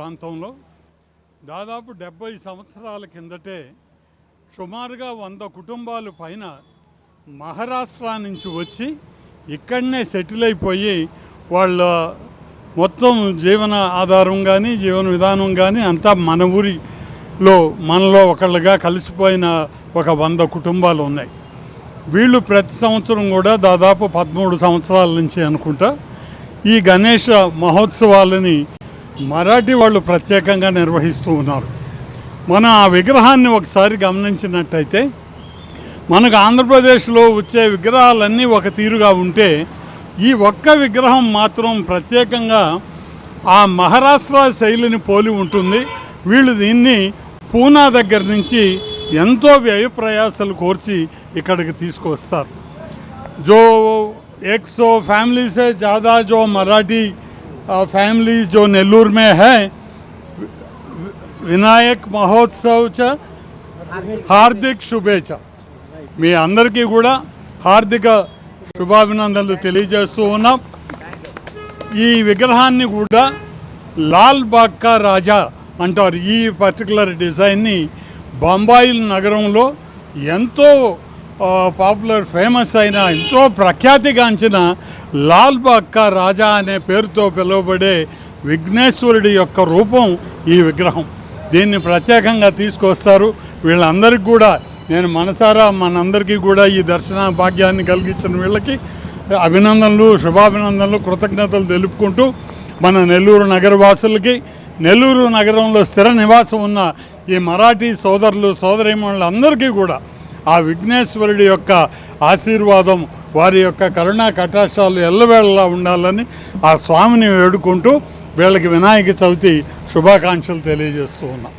ప్రాంతంలో దాదాపు డెబ్బై సంవత్సరాల కిందటే సుమారుగా వంద కుటుంబాలు పైన మహారాష్ట్ర నుంచి వచ్చి ఇక్కడనే సెటిల్ అయిపోయి వాళ్ళ మొత్తం జీవన ఆధారం కానీ జీవన విధానం కానీ అంతా మన ఊరిలో మనలో ఒకళ్ళుగా కలిసిపోయిన ఒక వంద కుటుంబాలు ఉన్నాయి. వీళ్ళు ప్రతి సంవత్సరం కూడా దాదాపు పదమూడు సంవత్సరాల నుంచి అనుకుంటా ఈ గణేష మహోత్సవాలని మరాఠీ వాళ్ళు ప్రత్యేకంగా నిర్వహిస్తూ ఉన్నారు. మన ఆ విగ్రహాన్ని ఒకసారి గమనించినట్టయితే మనకు ఆంధ్రప్రదేశ్లో వచ్చే విగ్రహాలన్నీ ఒక తీరుగా ఉంటే ఈ ఒక్క విగ్రహం మాత్రం ప్రత్యేకంగా ఆ మహారాష్ట్ర శైలిని పోలి ఉంటుంది. వీళ్ళు దీన్ని పూనా దగ్గర నుంచి ఎంతో వ్యయప్రయాసాలు కోర్చి ఇక్కడికి తీసుకొస్తారు. జో ఎక్సో ఫ్యామిలీసే జాదా జో మరాఠీ फैमिली जो नेल्लूर में है వినాయక్ మహోత్సవ్ చ హార్దిక్ శుభేచ్ఛ మీ అందరికీ కూడా హార్దిక శుభాభినందనలు తెలియజేస్తూ ఉన్నాం ఈ విగ్రహాన్ని కూడా లాల్ బాగ్కా రాజా అంటారు ఈ పర్టికులర్ డిజైన్ని బొంబాయి నగరంలో ఎంతో ఆ, పాపులర్ ఫేమస్ అయిన ఎంతో ప్రఖ్యాతిగాంచిన లాల్ బాగ్కా రాజా అనే పేరుతో పిలువబడే విఘ్నేశ్వరుడి యొక్క రూపం ఈ విగ్రహం. దీన్ని ప్రత్యేకంగా తీసుకొస్తారు. వీళ్ళందరికీ కూడా నేను మనసారా మనందరికీ కూడా ఈ దర్శన భాగ్యాన్ని కలిగించిన వీళ్ళకి అభినందనలు శుభాభినందనలు కృతజ్ఞతలు తెలుపుకుంటూ మన నెల్లూరు నగరవాసులకి నెల్లూరు నగరంలో స్థిర నివాసం ఉన్న ఈ మరాఠీ సోదరులు సోదరీమణులందరికీ కూడా ఆ విఘ్నేశ్వరుడి యొక్క ఆశీర్వాదం వారి యొక్క కరుణా కటాక్షాలు ఎల్లవేళలా ఉండాలని ఆ స్వామిని వేడుకుంటూ వీళ్ళకి వినాయక చవితి శుభాకాంక్షలు తెలియజేస్తూ ఉన్నాం.